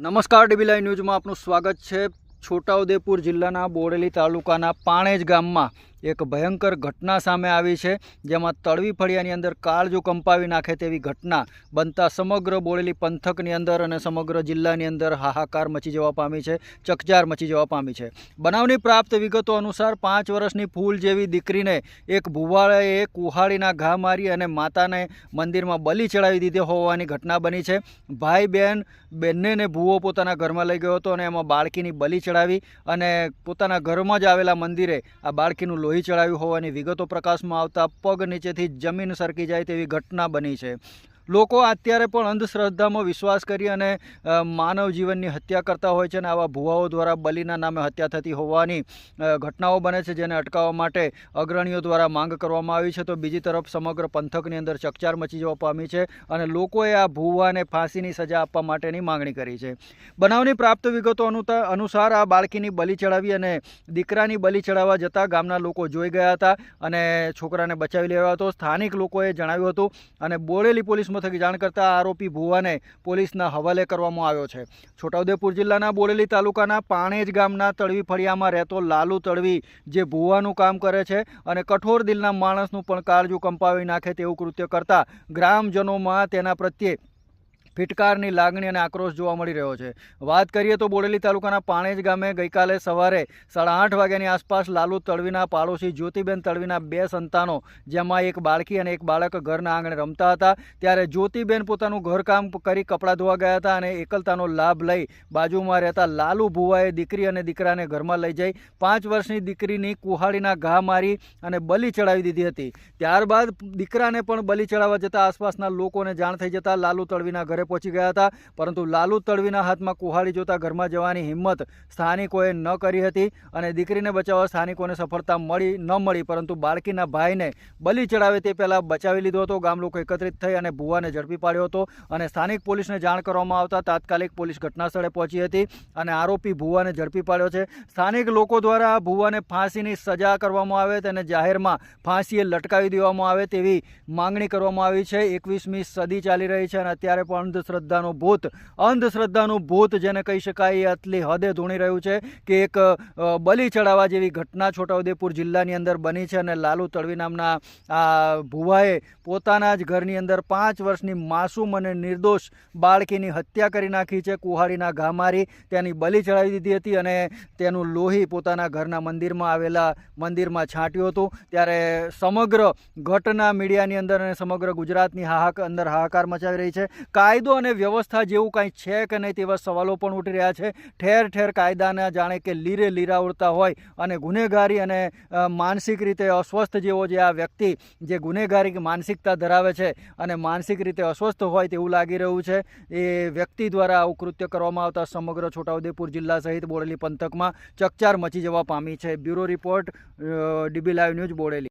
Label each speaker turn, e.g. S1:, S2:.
S1: નમસ્કાર ડીબીલાઈ ન્યૂઝમાં આપનું સ્વાગત છે. છોટાઉદેપુર જિલ્લાના બોરેલી તાલુકાના પાણેજ ગામમાં એક ભયંકર ઘટના સામે આવી છે, જેમાં તળવી ફળિયાની અંદર કાળજો કંપાવી નાખે તેવી ઘટના બનતા સમગ્ર બોડેલી પંથકની અંદર અને સમગ્ર જિલ્લાની અંદર હાહાકાર મચી જવા પામી છે, ચકચાર મચી જવા પામી છે. બનાવની પ્રાપ્ત વિગતો અનુસાર પાંચ વર્ષની ફૂલ જેવી દીકરીને એક ભુવાળાએ કુહાડીના ઘા મારી અને માતાને મંદિરમાં બલિ ચડાવી દીધી હોવાની ઘટના બની છે. ભાઈ બહેન બંનેને ભૂવો પોતાના ઘરમાં લઈ ગયો હતો અને એમાં બાળકીની બલિ ચડાવી અને પોતાના ઘરમાં જ આવેલા મંદિરે આ બાળકીનું લોહી ચડાવ્યું હોવાની વિગતો પ્રકાશમાં આવતા પગ નીચેથી જમીન સરકી જાય તેવી ઘટના બની છે. લોકો અત્યારે પણ અંધશ્રદ્ધામાં વિશ્વાસ કરી અને માનવ જીવનની હત્યા કરતા હોય છે અને આવા ભુવાઓ દ્વારા બલિના નામે હત્યા થતી હોવાની ઘટનાઓ બને છે જેને અટકાવવા માટે અગ્રણીઓ દ્વારા માંગ કરવામાં આવી છે. તો બીજી તરફ સમગ્ર પંથકની અંદર ચકચાર મચી જવા પામી છે અને લોકોએ આ ભુવાને ફાંસીની સજા આપવા માટેની માંગણી કરી છે. બનાવની પ્રાપ્ત વિગતો અનુસાર આ બાળકીની બલિ ચડાવી અને દીકરાની બલિ ચડાવવા જતાં ગામના લોકો જોઈ ગયા હતા અને છોકરાને બચાવી લેવા હતો. સ્થાનિક લોકોએ જણાવ્યું હતું અને બોડેલી પોલીસ મથકે જાણ કરતાં આરોપી ભુવાને પોલીસના હવાલે કરવામાં આવ્યો છે. છોટાઉદેપુર જિલ્લાના બોડેલી તાલુકાના પાણેજ ગામના તળવી ફળિયામાં રહેતો લાલુ તળવી જે ભુવાનું કામ કરે છે અને કઠોર દિલના માણસનું પણ કાળજું કંપાવી નાખે તેવું કૃત્ય કરતા ગ્રામજનોમાં તેના પ્રત્યે ફિટકારની લાગણી અને આક્રોશ જોવા મળી રહ્યો છે. વાત કરીએ તો બોડેલી તાલુકાના પાણેજ ગામે ગઈકાલે સવારે સાડા આઠ વાગ્યાની આસપાસ લાલુ તળવીના પાડોશી જ્યોતિબેન તળવીના બે સંતાનો, જેમાં એક બાળકી અને એક બાળક ઘરના આંગણે રમતા હતા, ત્યારે જ્યોતિબેન પોતાનું ઘરકામ કરી કપડાં ધોવા ગયા હતા અને એકલતાનો લાભ લઈ બાજુમાં રહેતા લાલુ ભુવાએ દીકરી અને દીકરાને ઘરમાં લઈ જઈ પાંચ વર્ષની દીકરીની કુહાડીના ઘા મારી અને બલી ચડાવી દીધી હતી. ત્યારબાદ દીકરાને પણ બલી ચડાવવા જતાં આસપાસના લોકોને જાણ થઈ જતાં લાલુ તળવીના ઘરે પહોંચી ગયા હતા, પરંતુ લાલુ તળવીના હાથમાં કુહાડી જોતા ઘરમાં જવાની હિંમત સ્થાનિકોએ ન કરી હતી અને દીકરીને બચાવવા સ્થાનિકોને સફળતા મળી ન મળી, પરંતુ બાળકીના ભાઈને બલિ ચડાવે તે પહેલાં બચાવી લીધો હતો. ગામ લોકો એકત્રિત થઈ અને ભુવાને ઝડપી પાડ્યો હતો અને સ્થાનિક પોલીસને જાણ કરવામાં આવતા તાત્કાલિક પોલીસ ઘટનાસ્થળે પહોંચી હતી અને આરોપી ભુવાને ઝડપી પાડ્યો છે. સ્થાનિક લોકો દ્વારા ભુવાને ફાંસીની સજા કરવામાં આવે તેને જાહેરમાં ફાંસીએ લટકાવી દેવામાં આવે તેવી માંગણી કરવામાં આવી છે. એકવીસમી સદી ચાલી રહી છે અને અત્યારે પણ અંધશ્રદ્ધાનું ભૂત. અંધશ્રદ્ધાનું ભૂત જેને કહી શકાય એ આટલી હદે ધૂણી રહ્યું છે કે એક બલી ચડાવવા જેવી ઘટના છોટાઉદેપુર જિલ્લાની અંદર બની છે અને લાલુ તળવી નામના આ ભુવાએ પોતાના જ ઘરની અંદર પાંચ વર્ષની માસૂમ અને નિર્દોષ બાળકીની હત્યા કરી નાખી છે. કુહાડીના ઘા મારી તેની બલિ ચડાવી દીધી હતી અને તેનું લોહી પોતાના ઘરના મંદિરમાં આવેલા મંદિરમાં છાંટ્યું હતું. ત્યારે સમગ્ર ઘટના મીડિયાની અંદર અને સમગ્ર ગુજરાતની હાહાક, અંદર હાહાકાર મચાવી રહી છે. કાયદો અને વ્યવસ્થા જેવું કાંઈ છે કે નહીં તેવા સવાલો પણ ઉઠી રહ્યા છે. ઠેર ઠેર કાયદાના જાણે કે લીરે લીરા ઉડતા હોય અને ગુનેગારી અને માનસિક રીતે અસ્વસ્થ જેવો જે આ વ્યક્તિ જે ગુનેગારી માનસિકતા ધરાવે છે અને માનસિક રીતે અસ્વસ્થ હોય તેવું લાગી રહ્યું છે, એ વ્યક્તિ દ્વારા આવું કૃત્ય કરવામાં આવતા સમગ્ર છોટાઉદેપુર જિલ્લા સહિત બોડેલી પંથકમાં ચકચાર મચી જવા પામી છે. Bureau report DB live news Bodeli.